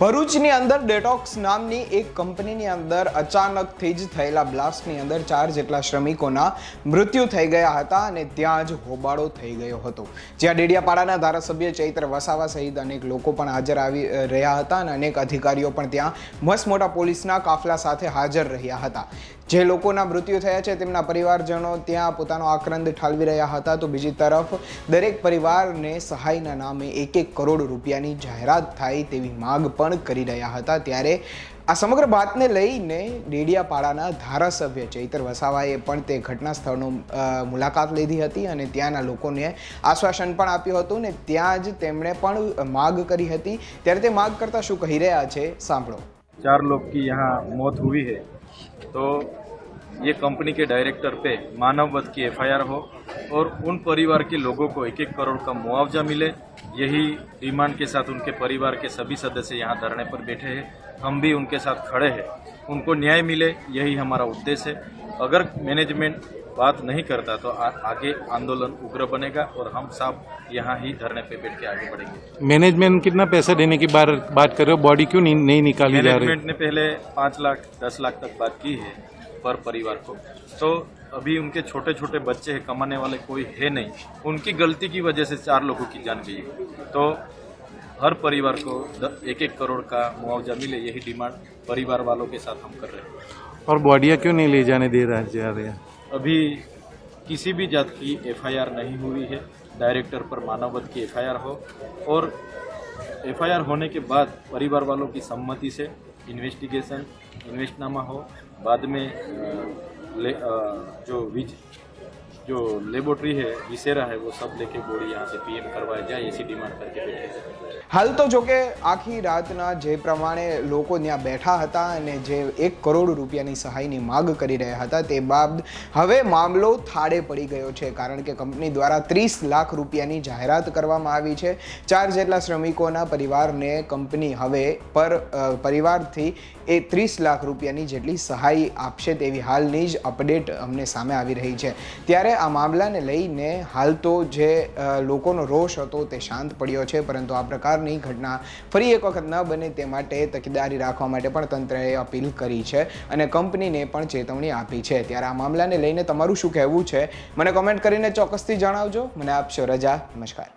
ભરૂચની અંદર ડેટોક્સ નામની એક કંપનીની અંદર અચાનકથી જ થયેલા બ્લાસ્ટની અંદર ચાર જેટલા શ્રમિકોના મૃત્યુ થઈ ગયા હતા અને ત્યાં જ હોબાળો થઈ ગયો હતો. જ્યાં ડેડિયાપાડાના ધારાસભ્ય ચૈત્ર વસાવા સહિત અનેક લોકો પણ હાજર આવી રહ્યા હતા અને અનેક અધિકારીઓ પણ ત્યાં મસમોટા મોટા પોલીસના કાફલા સાથે હાજર રહ્યા હતા. જે લોકોના મૃત્યુ થયા છે, તેમના પરિવારજનો ત્યાં પોતાનો આક્રંદ ઠાલવી રહ્યા હતા. તો બીજી તરફ, દરેક પરિવારને સહાયના નામે એક એક કરોડ રૂપિયાની જાહેરાત થાય તેવી માગ પણ કરી રહ્યા હતા. ત્યારે આ સમગ્ર વાતને લઈને ડેડિયાપાડાના ધારાસભ્ય ચૈતર વસાવાએ પણ તે ઘટના સ્થળનો મુલાકાત લીધી હતી અને ત્યાંના લોકોને આશ્વાસન પણ આપ્યું હતું ને ત્યાં જ તેમણે પણ માગ કરી હતી. ત્યારે તે માગ કરતાં શું કહી રહ્યા છે? સાંભળો. ચાર લોક કી યહાં મોત હુઈ હૈ. तो ये कंपनी के डायरेक्टर पे मानव वध की एफआईआर हो और उन परिवार के लोगों को एक एक करोड़ का मुआवजा मिले। यही डिमांड के साथ उनके परिवार के सभी सदस्य यहाँ धरने पर बैठे हैं। हम भी उनके साथ खड़े हैं। उनको न्याय मिले, यही हमारा उद्देश्य है। अगर मैनेजमेंट बात नहीं करता तो आ, आगे आंदोलन उग्र बनेगा और हम सब यहाँ ही धरने पे बैठ के आगे बढ़ेंगे। मैनेजमेंट कितना पैसा देने की बार बात कर रहे हो? बॉडी क्यों नहीं, नहीं निकाली जा रही? मैनेजमेंट ने पहले पाँच लाख दस लाख तक बात की है पर परिवार को। तो अभी उनके छोटे छोटे बच्चे हैं कमाने वाले कोई है नहीं। उनकी गलती की वजह से चार लोगों की जान गई तो हर परिवार को एक एक करोड़ का मुआवजा मिले यही डिमांड परिवार वालों के साथ हम कर रहे हैं। और बॉडियाँ क्यों नहीं ले जाने दे रहा जा रहे हैं? अभी किसी भी जात की एफआईआर नहीं हुई है डायरेक्टर पर मानववध की एफआईआर हो और एफआईआर होने के बाद परिवार वालों की सम्मति से इन्वेस्टिगेशन इन्वेस्टनामा हो बाद में अ, ले, अ, जो विज जो लेबोरेटरी है विसेरा है वो सब लेके बॉडी यहाँ से पीएम करवाया जाए ऐसी डिमांड करके बैठे हैं હાલ તો જો કે આખી રાતના જે પ્રમાણે લોકો ત્યાં બેઠા હતા અને જે એક કરોડ રૂપિયાની સહાયની માગ કરી રહ્યા હતા તે બાદ હવે મામલો થાળે પડી ગયો છે કારણ કે કંપની દ્વારા ત્રીસ લાખ રૂપિયાની જાહેરાત કરવામાં આવી છે ચાર જેટલા શ્રમિકોના પરિવારને કંપની હવે પર અ, પરિવારથી એ ત્રીસ લાખ રૂપિયાની જેટલી સહાય આપશે તેવી હાલની જ અપડેટ અમને સામે આવી રહી છે ત્યારે આ મામલાને લઈને હાલ તો જે લોકોનો રોષ હતો તે શાંત પડ્યો છે, પરંતુ આ પ્રકારની ઘટના ફરી એક વખત ન બને તે માટે તકેદારી રાખવા માટે પણ તંત્રએ અપીલ કરી છે અને કંપનીને પણ ચેતવણી આપી છે. ત્યારે આ મામલાને લઈને તમારું શું કહેવું છે? મને કમેન્ટ કરીને ચોક્કસથી જણાવજો. મને આપશો રજા. નમસ્કાર.